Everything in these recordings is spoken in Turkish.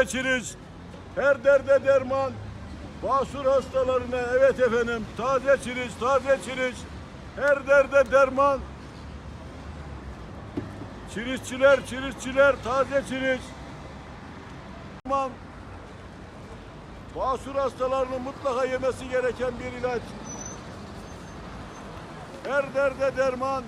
taze çiriş, her derde derman, basur hastalarına evet efendim, taze çiriş, taze çiriş, her derde derman, çirişçiler, çirişçiler, taze çiriş, derman, basur hastalarının mutlaka yemesi gereken bir ilaç. Her derde derman,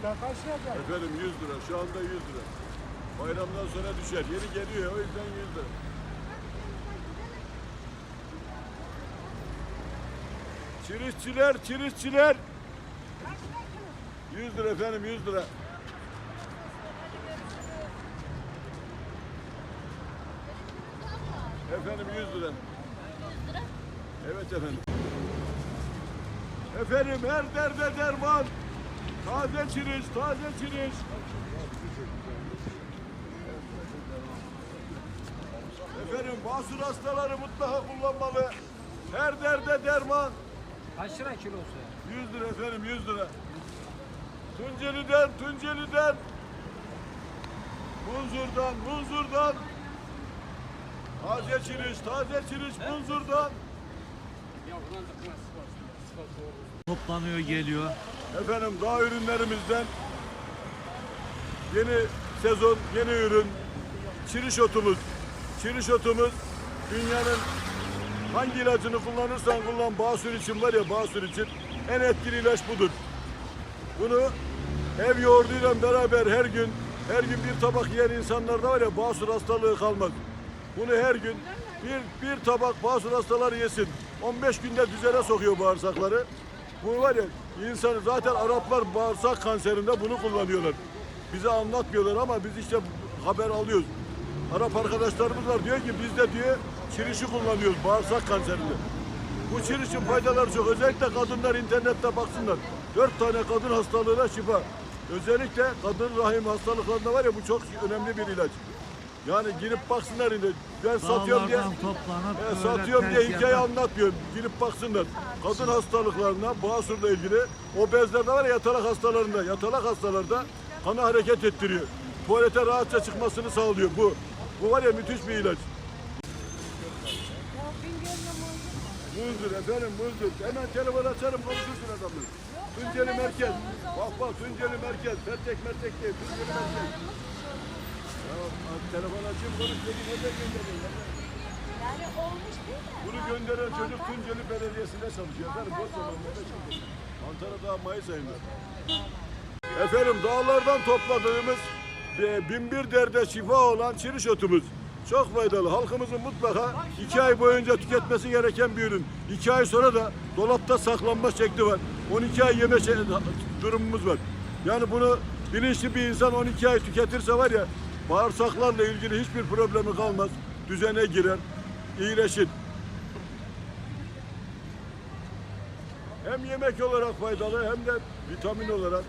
İşte kaç lira? Efendim 100 lira. Şu anda 100 lira. Bayramdan sonra düşer. Yeni geliyor. O yüzden 100 lira. Çirişçiler, çirişçiler. 100 lira efendim 100 lira. Efendim 100 lira. Evet efendim. Efendim her derde derman. Taze çiriş, taze çiriş. Efendim basur hastaları mutlaka kullanmalı. Her derde derman. Kaç lira kilosu? 100 lira efendim 100 lira. Tunceli'den, Tunceli'den. Munzur'dan, Munzur'dan. Taze çiriş, taze çiriş Munzur'dan. Toplanıyor geliyor. Efendim daha ürünlerimizden yeni sezon, yeni ürün çiriş otumuz. Çiriş otumuz dünyanın hangi ilacını kullanırsan kullan basur için var ya basur için en etkili ilaç budur. Bunu ev yoğurduyla beraber her gün her gün bir tabak yiyen insanlarda var ya basur hastalığı kalmaz. Bunu her gün bir, bir tabak basur hastaları yesin. 15 günde düzene sokuyor bağırsakları. Bu var ya insanı zaten Araplar bağırsak kanserinde bunu kullanıyorlar. Bize anlatmıyorlar ama biz işte haber alıyoruz. Arap arkadaşlarımız var diyor ki biz de diyor çirişi kullanıyoruz bağırsak kanserinde. Bu çirişin faydaları çok. Özellikle kadınlar internette baksınlar. Dört tane kadın hastalığına şifa. Özellikle kadın rahim hastalıklarında var ya bu çok önemli bir ilaç. Yani girip baksınlar yine. Ben satıyorum diye, Dağlardan toplanıp e, böyle satıyorum diye hikaye anlatmıyorum. Girip baksınlar. Kadın hastalıklarına, bağırsurla ilgili obezlerde var ya yatalak hastalarında, yatalak hastalarda kanı hareket ettiriyor. Tuvalete rahatça çıkmasını sağlıyor bu. Bu var ya müthiş bir ilaç. Muzdur efendim muzdur. Hemen telefon açarım konuşursun adamla. Tunceli Merkez. Bak bak Tunceli Merkez. Pertek mertek değil. Tunceli Merkez. Telefon açayım konuş dedi. Nereden göndereyim? Yani olmuş değil mi? Bunu gönderen çocuk Tunceli Belediyesi'nde çalışıyor. Efendim boş zamanlarda çalışıyor. Ankara daha Mayıs ayında. Efendim dağlardan topladığımız e, binbir derde şifa olan çiriş otumuz. Çok faydalı. Halkımızın mutlaka iki ay boyunca tüketmesi gereken bir ürün. İki ay sonra da dolapta saklanma şekli var. 12 ay yeme durumumuz var. Yani bunu bilinçli bir insan 12 ay tüketirse var ya bağırsaklarla ilgili hiçbir problemi kalmaz. Düzene girer, iyileşir. Hem yemek olarak faydalı hem de vitamin olarak